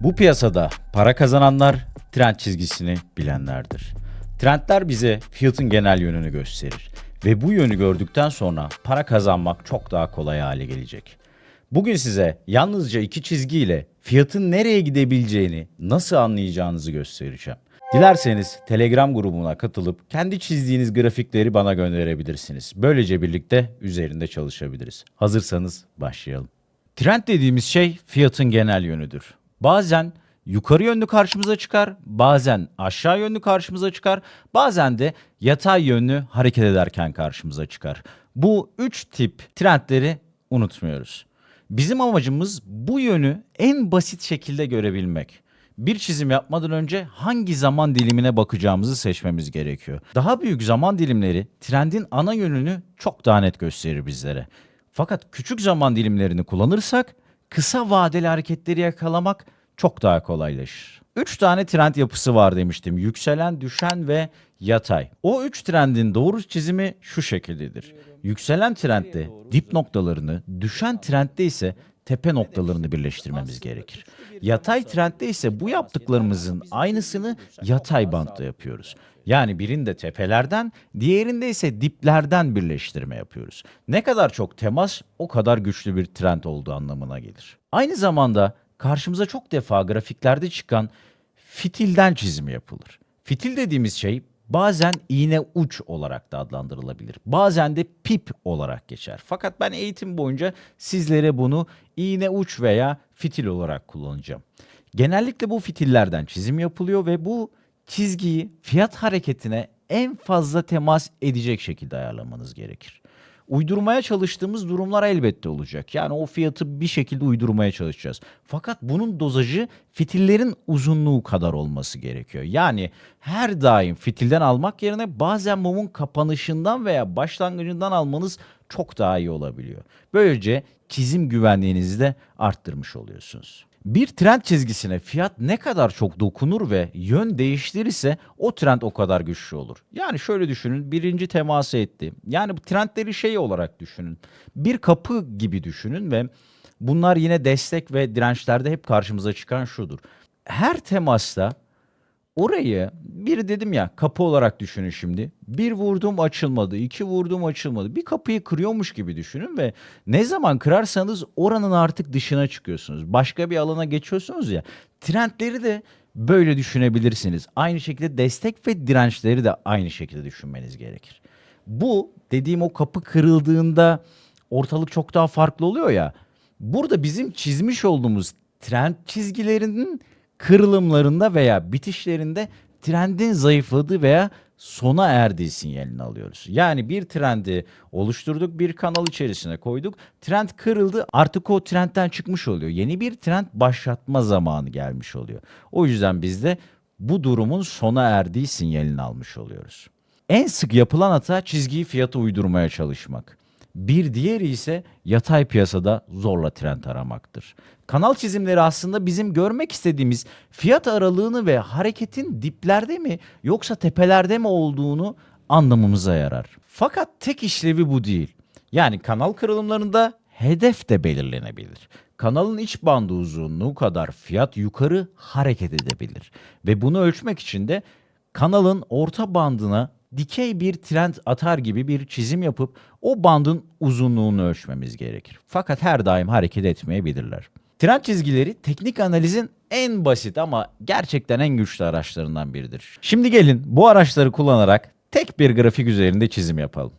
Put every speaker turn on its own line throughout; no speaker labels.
Bu piyasada para kazananlar trend çizgisini bilenlerdir. Trendler bize fiyatın genel yönünü gösterir ve bu yönü gördükten sonra para kazanmak çok daha kolay hale gelecek. Bugün size yalnızca iki çizgiyle fiyatın nereye gidebileceğini nasıl anlayacağınızı göstereceğim. Dilerseniz Telegram grubuna katılıp kendi çizdiğiniz grafikleri bana gönderebilirsiniz. Böylece birlikte üzerinde çalışabiliriz. Hazırsanız başlayalım. Trend dediğimiz şey fiyatın genel yönüdür. Bazen yukarı yönlü karşımıza çıkar, bazen aşağı yönlü karşımıza çıkar, bazen de yatay yönlü hareket ederken karşımıza çıkar. Bu üç tip trendleri unutmuyoruz. Bizim amacımız bu yönü en basit şekilde görebilmek. Bir çizim yapmadan önce hangi zaman dilimine bakacağımızı seçmemiz gerekiyor. Daha büyük zaman dilimleri trendin ana yönünü çok daha net gösterir bizlere. Fakat küçük zaman dilimlerini kullanırsak kısa vadeli hareketleri yakalamak çok daha kolaylaşır. 3 tane trend yapısı var demiştim. Yükselen, düşen ve yatay. O 3 trendin doğru çizimi şu şekildedir. Yükselen trendde dip noktalarını, düşen trendde ise tepe noktalarını birleştirmemiz gerekir. Yatay trendde ise bu yaptıklarımızın aynısını yatay bantta yapıyoruz. Yani birinde tepelerden, diğerinde ise diplerden birleştirme yapıyoruz. Ne kadar çok temas o kadar güçlü bir trend olduğu anlamına gelir. Aynı zamanda karşımıza çok defa grafiklerde çıkan fitilden çizimi yapılır. Fitil dediğimiz şey bazen iğne uç olarak da adlandırılabilir. Bazen de pip olarak geçer. Fakat ben eğitim boyunca sizlere bunu iğne uç veya fitil olarak kullanacağım. Genellikle bu fitillerden çizim yapılıyor ve bu çizgiyi fiyat hareketine en fazla temas edecek şekilde ayarlamanız gerekir. Uydurmaya çalıştığımız durumlar elbette olacak. Yani o fiyatı bir şekilde uydurmaya çalışacağız. Fakat bunun dozajı fitillerin uzunluğu kadar olması gerekiyor. Yani her daim fitilden almak yerine bazen mumun kapanışından veya başlangıcından almanız çok daha iyi olabiliyor. Böylece çizim güvenliğinizi de arttırmış oluyorsunuz. Bir trend çizgisine fiyat ne kadar çok dokunur ve yön değiştirirse o trend o kadar güçlü olur. Yani şöyle düşünün birinci teması etti. Yani bu trendleri şey olarak düşünün. Bir kapı gibi düşünün ve bunlar yine destek ve dirençlerde hep karşımıza çıkan şudur. Her temasta Orayı bir dedim ya kapı olarak düşünün şimdi. Bir vurdum açılmadı, iki vurdum açılmadı. Bir kapıyı kırıyormuş gibi düşünün ve ne zaman kırarsanız oranın artık dışına çıkıyorsunuz. Başka bir alana geçiyorsunuz ya. Trendleri de böyle düşünebilirsiniz. Aynı şekilde destek ve dirençleri de aynı şekilde düşünmeniz gerekir. Bu dediğim o kapı kırıldığında ortalık çok daha farklı oluyor ya. Burada bizim çizmiş olduğumuz trend çizgilerinin kırılımlarında veya bitişlerinde trendin zayıfladığı veya sona erdiği sinyalini alıyoruz. Yani bir trendi oluşturduk, bir kanal içerisine koyduk. Trend kırıldı, artık o trendten çıkmış oluyor. Yeni bir trend başlatma zamanı gelmiş oluyor. O yüzden biz de bu durumun sona erdiği sinyalini almış oluyoruz. En sık yapılan hata çizgiyi fiyata uydurmaya çalışmak. Bir diğeri ise yatay piyasada zorla trend aramaktır. Kanal çizimleri aslında bizim görmek istediğimiz fiyat aralığını ve hareketin diplerde mi yoksa tepelerde mi olduğunu anlamamıza yarar. Fakat tek işlevi bu değil. Yani kanal kırılımlarında hedef de belirlenebilir. Kanalın iç bandı uzunluğu kadar fiyat yukarı hareket edebilir. Ve bunu ölçmek için de kanalın orta bandına dikey bir trend atar gibi bir çizim yapıp o bandın uzunluğunu ölçmemiz gerekir. Fakat her daim hareket etmeyebilirler. Trend çizgileri teknik analizin en basit ama gerçekten en güçlü araçlarından biridir. Şimdi gelin bu araçları kullanarak tek bir grafik üzerinde çizim yapalım.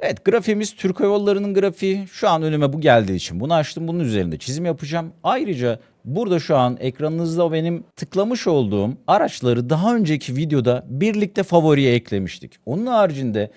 Evet grafiğimiz Türk Hava Yolları'nın grafiği. Şu an önüme bu geldiği için bunu açtım. Bunun üzerinde çizim yapacağım. Ayrıca burada şu an ekranınızda benim tıklamış olduğum araçları daha önceki videoda birlikte favoriye eklemiştik. Onun haricinde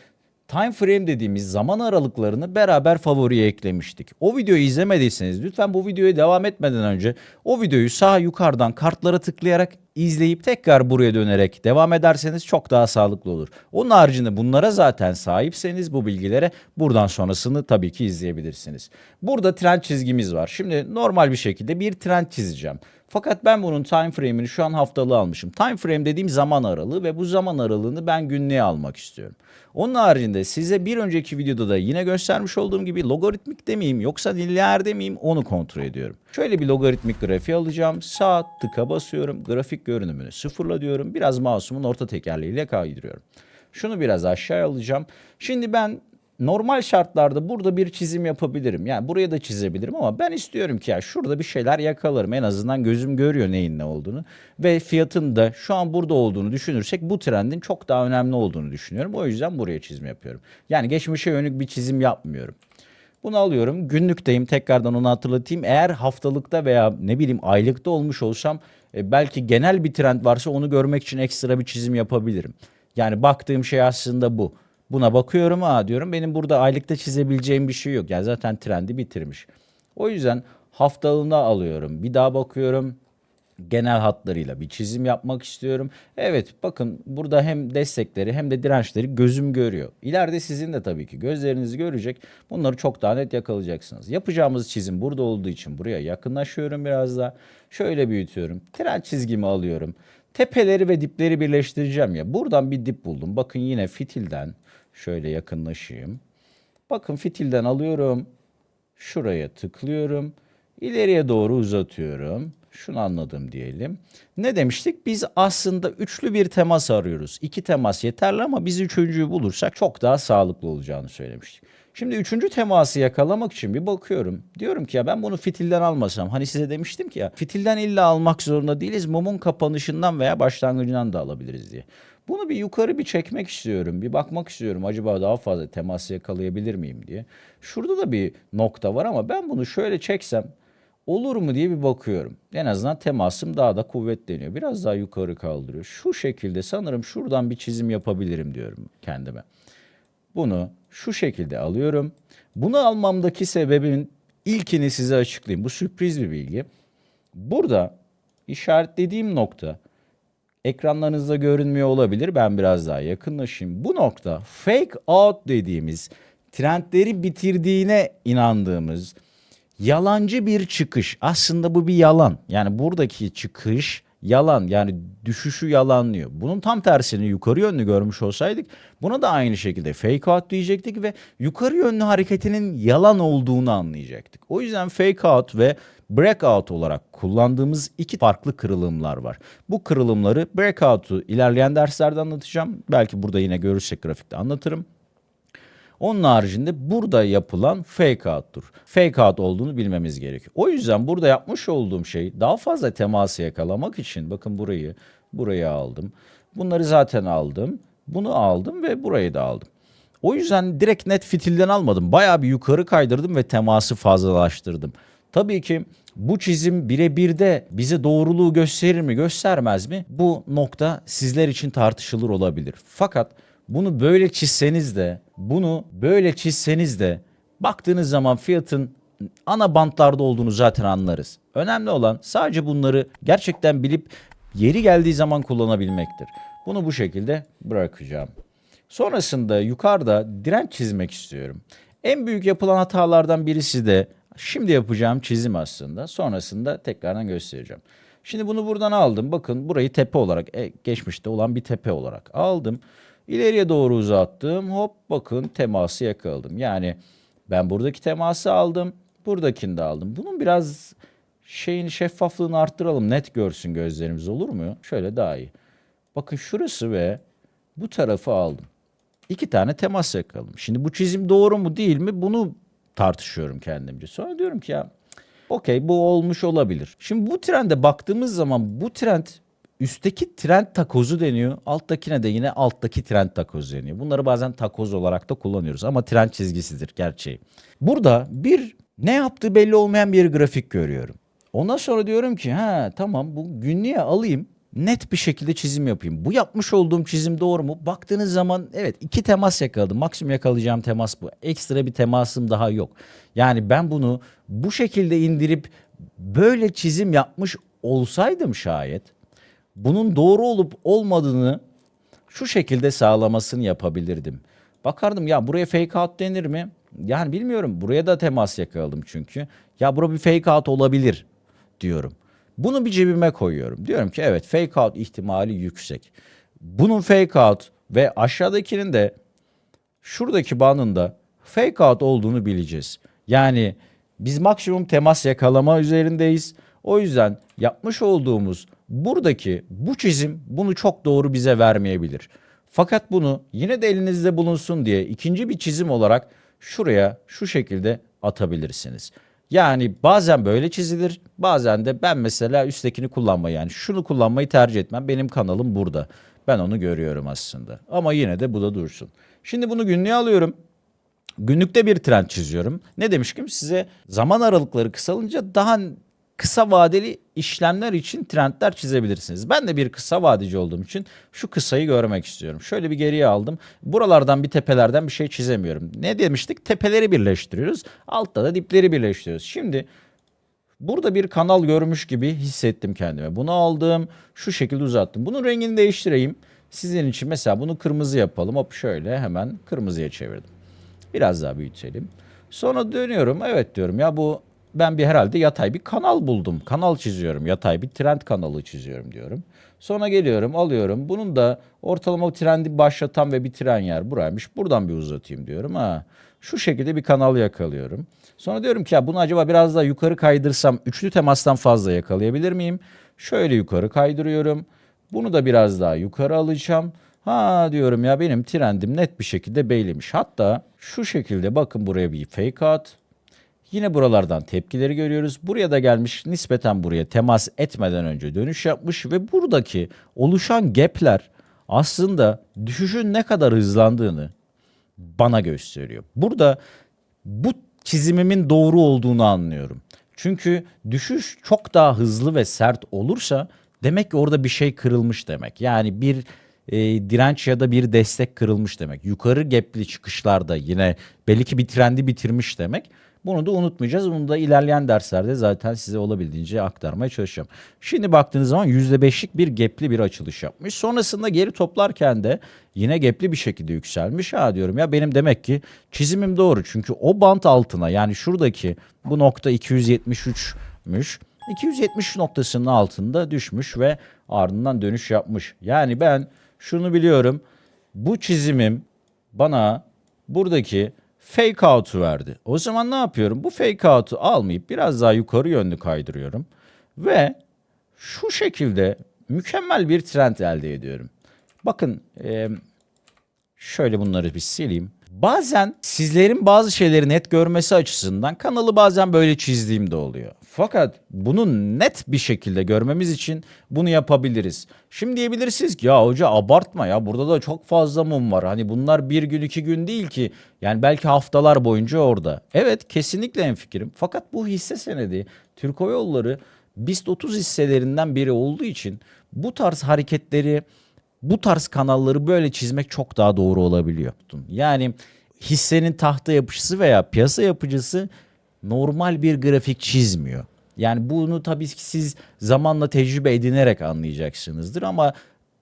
time frame dediğimiz zaman aralıklarını beraber favoriye eklemiştik. O videoyu izlemediyseniz lütfen bu videoya devam etmeden önce o videoyu sağ yukarıdan kartlara tıklayarak izleyip tekrar buraya dönerek devam ederseniz çok daha sağlıklı olur. Onun haricinde bunlara zaten sahipseniz bu bilgilere buradan sonrasını tabii ki izleyebilirsiniz. Burada trend çizgimiz var. Şimdi normal bir şekilde bir trend çizeceğim. Fakat ben bunun time frame'ini şu an haftalığı almışım. Time frame dediğim zaman aralığı ve bu zaman aralığını ben günlüğe almak istiyorum. Onun haricinde size bir önceki videoda da yine göstermiş olduğum gibi logaritmik demeyeyim yoksa lineer demeyeyim onu kontrol ediyorum. Şöyle bir logaritmik grafiği alacağım. Sağ tıka basıyorum. Grafik görünümünü sıfırla diyorum. Biraz mouse'umun orta tekerleğiyle kaydırıyorum. Şunu biraz aşağı alacağım. Şimdi ben normal şartlarda burada bir çizim yapabilirim. Yani buraya da çizebilirim ama ben istiyorum ki ya şurada bir şeyler yakalarım. En azından gözüm görüyor neyin ne olduğunu. Ve fiyatın da şu an burada olduğunu düşünürsek bu trendin çok daha önemli olduğunu düşünüyorum. O yüzden buraya çizim yapıyorum. Yani geçmişe yönelik bir çizim yapmıyorum. Bunu alıyorum. Günlükteyim. Tekrardan onu hatırlatayım. Eğer haftalıkta veya ne bileyim aylıkta olmuş olsam e, belki genel bir trend varsa onu görmek için ekstra bir çizim yapabilirim. Yani baktığım şey aslında bu. Buna bakıyorum ha diyorum benim burada aylıkta çizebileceğim bir şey yok. Yani zaten trendi bitirmiş. O yüzden haftalığına alıyorum. Bir daha bakıyorum genel hatlarıyla bir çizim yapmak istiyorum. Evet bakın burada hem destekleri hem de dirençleri gözüm görüyor. İleride sizin de tabii ki gözleriniz görecek. Bunları çok daha net yakalayacaksınız. Yapacağımız çizim burada olduğu için buraya yakınlaşıyorum biraz daha. Şöyle büyütüyorum. Trend çizgimi alıyorum. Tepeleri ve dipleri birleştireceğim ya. Buradan bir dip buldum. Bakın yine fitilden şöyle yakınlaşayım. Bakın fitilden alıyorum. Şuraya tıklıyorum. İleriye doğru uzatıyorum. Şunu anladım diyelim. Ne demiştik? Biz aslında üçlü bir temas arıyoruz. İki temas yeterli ama biz üçüncüyü bulursak çok daha sağlıklı olacağını söylemiştik. Şimdi üçüncü teması yakalamak için bir bakıyorum. Diyorum ki ya ben bunu fitilden almasam. Hani size demiştim ki ya fitilden illa almak zorunda değiliz. Mumun kapanışından veya başlangıcından da alabiliriz diye. Bunu bir yukarı bir çekmek istiyorum. Bir bakmak istiyorum. Acaba daha fazla temas yakalayabilir miyim diye. Şurada da bir nokta var ama ben bunu şöyle çeksem olur mu diye bir bakıyorum. En azından temasım daha da kuvvetleniyor. Biraz daha yukarı kaldırıyor. Şu şekilde sanırım şuradan bir çizim yapabilirim diyorum kendime. Bunu şu şekilde alıyorum. Bunu almamdaki sebebin ilkini size açıklayayım. Bu sürpriz bir bilgi. Burada işaretlediğim nokta ekranlarınızda görünmüyor olabilir. Ben biraz daha yakınlaşayım. Bu nokta fake out dediğimiz trendleri bitirdiğine inandığımız yalancı bir çıkış. Aslında bu bir yalan. Yani buradaki çıkış yalan yani düşüşü yalanlıyor. Bunun tam tersini yukarı yönlü görmüş olsaydık buna da aynı şekilde fake out diyecektik ve yukarı yönlü hareketinin yalan olduğunu anlayacaktık. O yüzden fake out ve breakout olarak kullandığımız iki farklı kırılımlar var. Bu kırılımları breakout'u ilerleyen derslerde anlatacağım. Belki burada yine görürsek grafikte anlatırım. Onun haricinde burada yapılan fake out'tur. Fake out olduğunu bilmemiz gerekiyor. O yüzden burada yapmış olduğum şey daha fazla teması yakalamak için bakın burayı buraya aldım. Bunları zaten aldım. Bunu aldım ve burayı da aldım. O yüzden direkt net fitilden almadım. Bayağı bir yukarı kaydırdım ve teması fazlalaştırdım. Tabii ki bu çizim birebir de bize doğruluğu gösterir mi göstermez mi? Bu nokta sizler için tartışılır olabilir. Fakat bunu böyle çizseniz de, bunu böyle çizseniz de baktığınız zaman fiyatın ana bantlarda olduğunu zaten anlarız. Önemli olan sadece bunları gerçekten bilip yeri geldiği zaman kullanabilmektir. Bunu bu şekilde bırakacağım. Sonrasında yukarıda direnç çizmek istiyorum. En büyük yapılan hatalardan birisi de şimdi yapacağım çizim aslında. Sonrasında tekrardan göstereceğim. Şimdi bunu buradan aldım. Bakın burayı tepe olarak, e, geçmişte olan bir tepe olarak aldım. İleriye doğru uzattım. Hop bakın teması yakaladım. Yani ben buradaki teması aldım. Buradakini de aldım. Bunun biraz şeyini şeffaflığını arttıralım. Net görsün gözlerimiz olur mu? Şöyle daha iyi. Bakın şurası ve bu tarafı aldım. İki tane temas yakaladım. Şimdi bu çizim doğru mu değil mi bunu tartışıyorum kendimce. Sonra diyorum ki ya okey bu olmuş olabilir. Şimdi bu trende baktığımız zaman bu trend üstteki trend takozu deniyor. Alttakine de yine alttaki trend takozu deniyor. Bunları bazen takoz olarak da kullanıyoruz ama trend çizgisidir gerçeği. Burada bir ne yaptığı belli olmayan bir grafik görüyorum. Ondan sonra diyorum ki ha tamam bu günlüğe alayım net bir şekilde çizim yapayım. Bu yapmış olduğum çizim doğru mu? Baktığınız zaman evet iki temas yakaladım. Maksimum yakalayacağım temas bu. Ekstra bir temasım daha yok. Yani ben bunu bu şekilde indirip böyle çizim yapmış olsaydım şayet bunun doğru olup olmadığını şu şekilde sağlamasını yapabilirdim. Bakardım ya buraya fake out denir mi? Yani bilmiyorum. Buraya da temas yakaladım çünkü. Ya bura bir fake out olabilir diyorum. Bunu bir cebime koyuyorum. Diyorum ki evet fake out ihtimali yüksek. Bunun fake out ve aşağıdakinin de şuradaki bandın da fake out olduğunu bileceğiz. Yani biz maksimum temas yakalama üzerindeyiz. O yüzden yapmış olduğumuz buradaki bu çizim bunu çok doğru bize vermeyebilir. Fakat bunu yine de elinizde bulunsun diye ikinci bir çizim olarak şuraya şu şekilde atabilirsiniz. Yani bazen böyle çizilir, bazen de ben mesela üsttekini kullanmayı yani şunu kullanmayı tercih etmem. Benim kanalım burada. Ben onu görüyorum aslında. Ama yine de bu da dursun. Şimdi bunu günlüğe alıyorum. Günlükte bir trend çiziyorum. Ne demiştim size zaman aralıkları kısalınca daha kısa vadeli işlemler için trendler çizebilirsiniz. Ben de bir kısa vadeci olduğum için şu kısayı görmek istiyorum. Şöyle bir geriye aldım. Buralardan bir tepelerden bir şey çizemiyorum. Ne demiştik? Tepeleri birleştiriyoruz. Altta da dipleri birleştiriyoruz. Şimdi Burada bir kanal görmüş gibi hissettim kendime. Bunu aldım, şu şekilde uzattım. Bunun rengini değiştireyim. Sizin için mesela bunu kırmızı yapalım. Hop şöyle hemen kırmızıya çevirdim. Biraz daha büyütelim. Sonra dönüyorum. Evet diyorum ya bu ben bir herhalde yatay bir kanal buldum. Kanal çiziyorum. Yatay bir trend kanalı çiziyorum diyorum. Sonra geliyorum alıyorum. Bunun da ortalama trendi başlatan ve bitiren yer buraymış. Buradan bir uzatayım diyorum. Ha, şu şekilde bir kanal yakalıyorum. Sonra diyorum ki ya bunu acaba biraz daha yukarı kaydırsam üçlü temastan fazla yakalayabilir miyim? Şöyle yukarı kaydırıyorum. Bunu da biraz daha yukarı alacağım. Ha diyorum ya benim trendim net bir şekilde bellimiş. Hatta şu şekilde bakın buraya bir fake out. Yine buralardan tepkileri görüyoruz. Buraya da gelmiş nispeten buraya temas etmeden önce dönüş yapmış ve buradaki oluşan gap'ler aslında düşüşün ne kadar hızlandığını bana gösteriyor. Burada bu çizimimin doğru olduğunu anlıyorum. Çünkü düşüş çok daha hızlı ve sert olursa demek ki orada bir şey kırılmış demek. Yani bir e, direnç ya da bir destek kırılmış demek. Yukarı gapli çıkışlarda yine belli ki bir trendi bitirmiş demek. Bunu da unutmayacağız. Bunu da ilerleyen derslerde zaten size olabildiğince aktarmaya çalışacağım. Şimdi baktığınız zaman %5'lik bir gapli bir açılış yapmış. Sonrasında geri toplarken de yine gapli bir şekilde yükselmiş. Ha diyorum ya benim demek ki çizimim doğru. Çünkü o bant altına yani şuradaki bu nokta 273'müş. 270 noktasının altında düşmüş ve ardından dönüş yapmış. Yani ben şunu biliyorum. Bu çizimim bana buradaki fake out'u verdi. O zaman ne yapıyorum? Bu fake out'u almayıp biraz daha yukarı yönlü kaydırıyorum. Ve şu şekilde mükemmel bir trend elde ediyorum. Bakın şöyle bunları bir sileyim. Bazen sizlerin bazı şeyleri net görmesi açısından kanalı bazen böyle çizdiğim de oluyor. Fakat bunu net bir şekilde görmemiz için bunu yapabiliriz. Şimdi diyebilirsiniz ki ya hoca abartma ya burada da çok fazla mum var. Hani bunlar bir gün iki gün değil ki. Yani belki haftalar boyunca orada. Evet kesinlikle en fikrim. Fakat bu hisse senedi Türk Hava Yolları BIST 30 hisselerinden biri olduğu için bu tarz hareketleri bu tarz kanalları böyle çizmek çok daha doğru olabiliyor. Yani hissenin tahta yapıcısı veya piyasa yapıcısı normal bir grafik çizmiyor. Yani bunu tabii ki siz zamanla tecrübe edinerek anlayacaksınızdır ama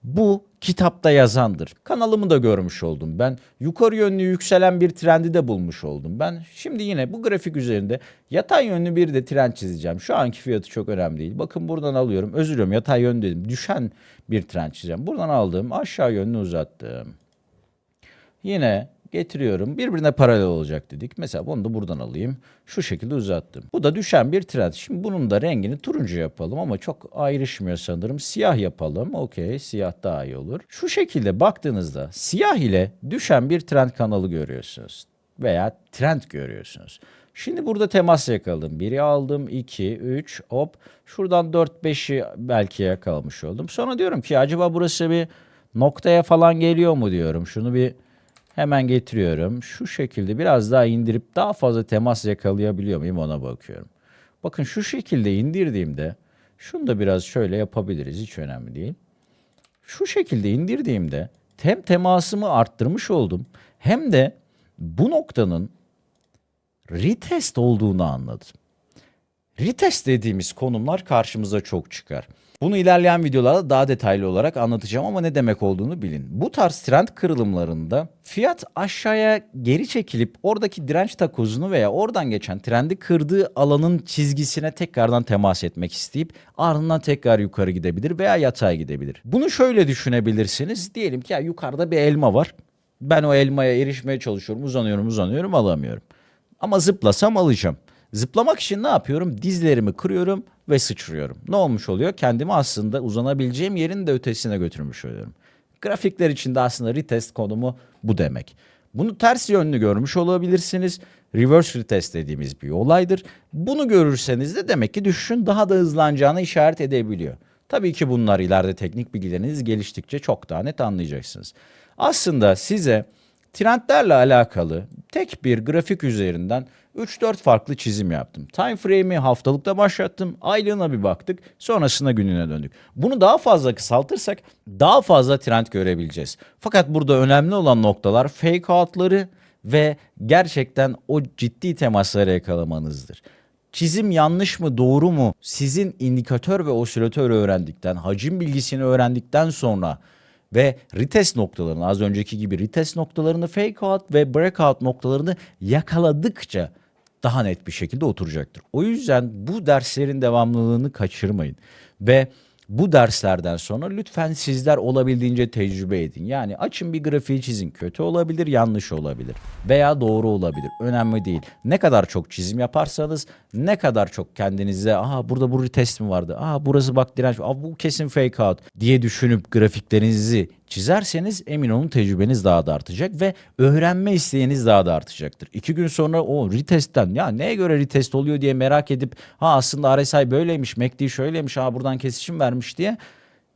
bu kitapta yazandır. Kanalımı da görmüş oldum. Ben yukarı yönlü yükselen bir trendi de bulmuş oldum. Ben şimdi yine bu grafik üzerinde yatay yönlü bir de trend çizeceğim. Şu anki fiyatı çok önemli değil. Bakın buradan alıyorum. Özür diliyorum yatay yönlü dedim. Düşen bir trend çizeceğim. Buradan aldım. Aşağı yönlü uzattım. Yine getiriyorum. Birbirine paralel olacak dedik. Mesela bunu da buradan alayım. Şu şekilde uzattım. Bu da düşen bir trend. Şimdi bunun da rengini turuncu yapalım ama çok ayrışmıyor sanırım. Siyah yapalım. Okey siyah daha iyi olur. Şu şekilde baktığınızda siyah ile düşen bir trend kanalı görüyorsunuz. Veya trend görüyorsunuz. Şimdi burada temas yakaladım. Biri aldım, iki, üç, hop. Şuradan dört, beşi belki yakalamış oldum. Sonra diyorum ki acaba burası bir noktaya falan geliyor mu diyorum. Şunu bir Hemen getiriyorum. Şu şekilde biraz daha indirip daha fazla temas yakalayabiliyor muyum ona bakıyorum. Bakın şu şekilde indirdiğimde şunu da biraz şöyle yapabiliriz. Hiç önemli değil. Şu şekilde indirdiğimde hem temasımı arttırmış oldum hem de bu noktanın retest olduğunu anladım. Retest dediğimiz konumlar karşımıza çok çıkar. Bunu ilerleyen videolarda daha detaylı olarak anlatacağım ama ne demek olduğunu bilin. Bu tarz trend kırılımlarında fiyat aşağıya geri çekilip oradaki direnç takozunu veya oradan geçen trendi kırdığı alanın çizgisine tekrardan temas etmek isteyip ardından tekrar yukarı gidebilir veya yatay gidebilir. Bunu şöyle düşünebilirsiniz. Diyelim ki ya yukarıda bir elma var. Ben o elmaya erişmeye çalışıyorum. Uzanıyorum, uzanıyorum, alamıyorum. Ama zıplasam alacağım. Zıplamak için ne yapıyorum? Dizlerimi kırıyorum ve sıçrıyorum. Ne olmuş oluyor? Kendimi aslında uzanabileceğim yerin de ötesine götürmüş oluyorum. Grafikler için de aslında retest konumu bu demek. Bunu ters yönlü görmüş olabilirsiniz. Reverse retest dediğimiz bir olaydır. Bunu görürseniz de demek ki düşüşün daha da hızlanacağını işaret edebiliyor. Tabii ki bunlar ileride teknik bilgileriniz geliştikçe çok daha net anlayacaksınız. Aslında size trendlerle alakalı tek bir grafik üzerinden 3-4 farklı çizim yaptım. Time frame'i haftalıkta başlattım. Aylığına bir baktık. Sonrasında gününe döndük. Bunu daha fazla kısaltırsak daha fazla trend görebileceğiz. Fakat burada önemli olan noktalar fake out'ları ve gerçekten o ciddi temasları yakalamanızdır. Çizim yanlış mı doğru mu sizin indikatör ve osilatör öğrendikten, hacim bilgisini öğrendikten sonra ve retest noktalarını az önceki gibi retest noktalarını fake out ve breakout noktalarını yakaladıkça daha net bir şekilde oturacaktır. O yüzden bu derslerin devamlılığını kaçırmayın ve bu derslerden sonra lütfen sizler olabildiğince tecrübe edin. Yani açın bir grafiği çizin. Kötü olabilir, yanlış olabilir veya doğru olabilir. Önemli değil. Ne kadar çok çizim yaparsanız, ne kadar çok kendinize aha burada bu retest mi vardı? Aha burası bak direnç. Aa, bu kesin fake out diye düşünüp grafiklerinizi çizerseniz emin olun tecrübeniz daha da artacak ve öğrenme isteğiniz daha da artacaktır. İki gün sonra o retestten ya neye göre retest oluyor diye merak edip ha aslında RSI böyleymiş, MACD şöyleymiş, ha buradan kesişim vermiş diye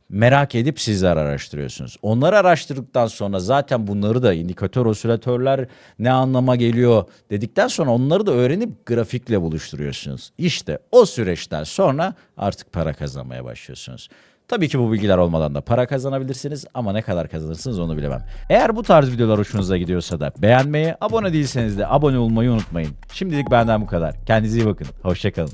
merak edip sizler araştırıyorsunuz. Onları araştırdıktan sonra zaten bunları da indikatör osilatörler ne anlama geliyor dedikten sonra onları da öğrenip grafikle buluşturuyorsunuz. İşte o süreçten sonra artık para kazanmaya başlıyorsunuz. Tabii ki bu bilgiler olmadan da para kazanabilirsiniz ama ne kadar kazanırsınız onu bilemem. Eğer bu tarz videolar hoşunuza gidiyorsa da beğenmeyi, abone değilseniz de abone olmayı unutmayın. Şimdilik benden bu kadar. Kendinize iyi bakın. Hoşçakalın.